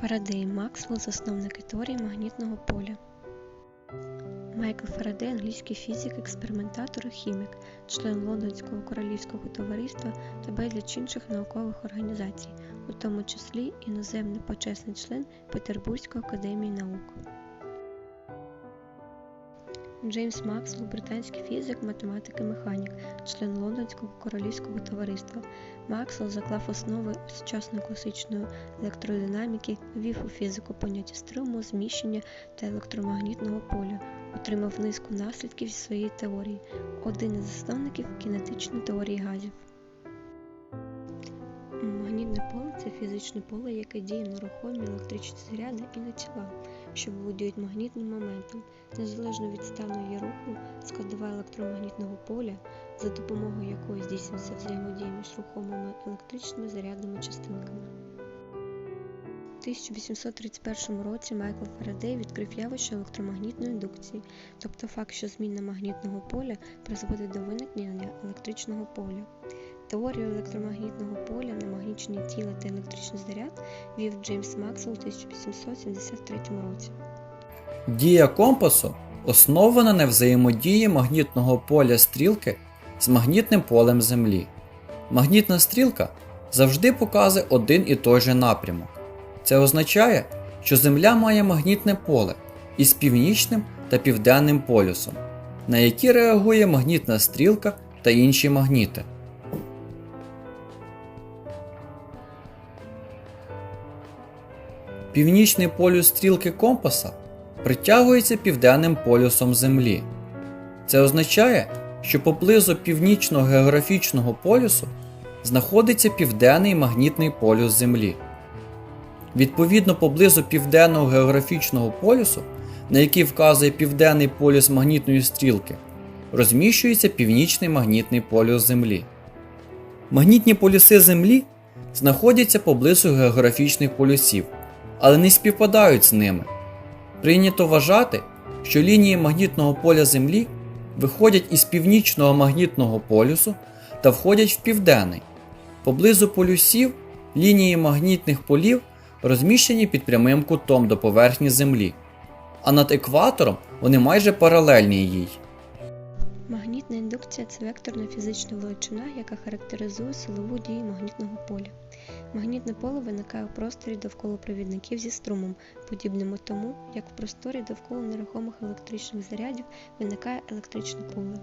Фарадей Максвелл – засновники теорії магнітного поля. Майкл Фарадей – англійський фізик, експериментатор і хімік, член Лондонського королівського товариства та безліч інших наукових організацій, у тому числі іноземний почесний член Петербурзької академії наук. Джеймс Максвелл – британський фізик, математик і механік, член Лондонського королівського товариства. Максвелл заклав основи сучасної класичної електродинаміки, ввів у фізику поняття струму, зміщення та електромагнітного поля, отримав низку наслідків зі своєї теорії, один із засновників кінетичної теорії газів. Це фізичне поле, яке діє на рухомі електричні заряди і на тіла, що володіють магнітним моментом. Незалежно від стану її руху, складова електромагнітного поля, за допомогою якої здійснюється взаємодія між рухомими електричними зарядними частинками. У 1831 році Майкл Фарадей відкрив явище електромагнітної індукції, тобто факт, що зміна магнітного поля призводить до виникнення електричного поля. Теорію електромагнітного поля на магнічні тіла та електричний заряд вів Джеймс Максвелл у 1873 році. Дія компасу основана на взаємодії магнітного поля стрілки з магнітним полем Землі. Магнітна стрілка завжди показує один і той же напрямок. Це означає, що Земля має магнітне поле із північним та південним полюсом, на які реагує магнітна стрілка та інші магніти. Північний полюс стрілки компаса притягується південним полюсом Землі. Це означає, що поблизу північного географічного полюсу знаходиться південний магнітний полюс Землі. Відповідно, поблизу південного географічного полюсу, на який вказує південний полюс магнітної стрілки, розміщується північний магнітний полюс Землі. Магнітні полюси Землі знаходяться поблизу географічних полюсів, але не співпадають з ними. Прийнято вважати, що лінії магнітного поля Землі виходять із північного магнітного полюсу та входять в південний. Поблизу полюсів лінії магнітних полів розміщені під прямим кутом до поверхні Землі, а над екватором вони майже паралельні їй. Магнітна індукція це векторна фізична величина, яка характеризує силову дію магнітного поля. Магнітне поле виникає у просторі довкола провідників зі струмом, подібному тому, як в просторі довкола нерухомих електричних зарядів виникає електричне поле.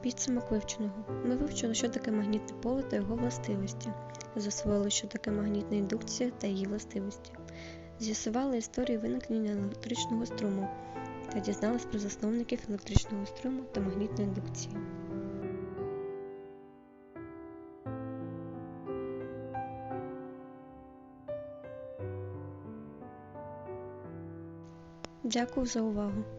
Підсумок вивченого. Ми вивчили, що таке магнітне поле та його властивості, засвоїли, що таке магнітна індукція та її властивості, з'ясували історію виникнення електричного струму та дізнались про засновників електричного струму та магнітної індукції. Дякую за увагу!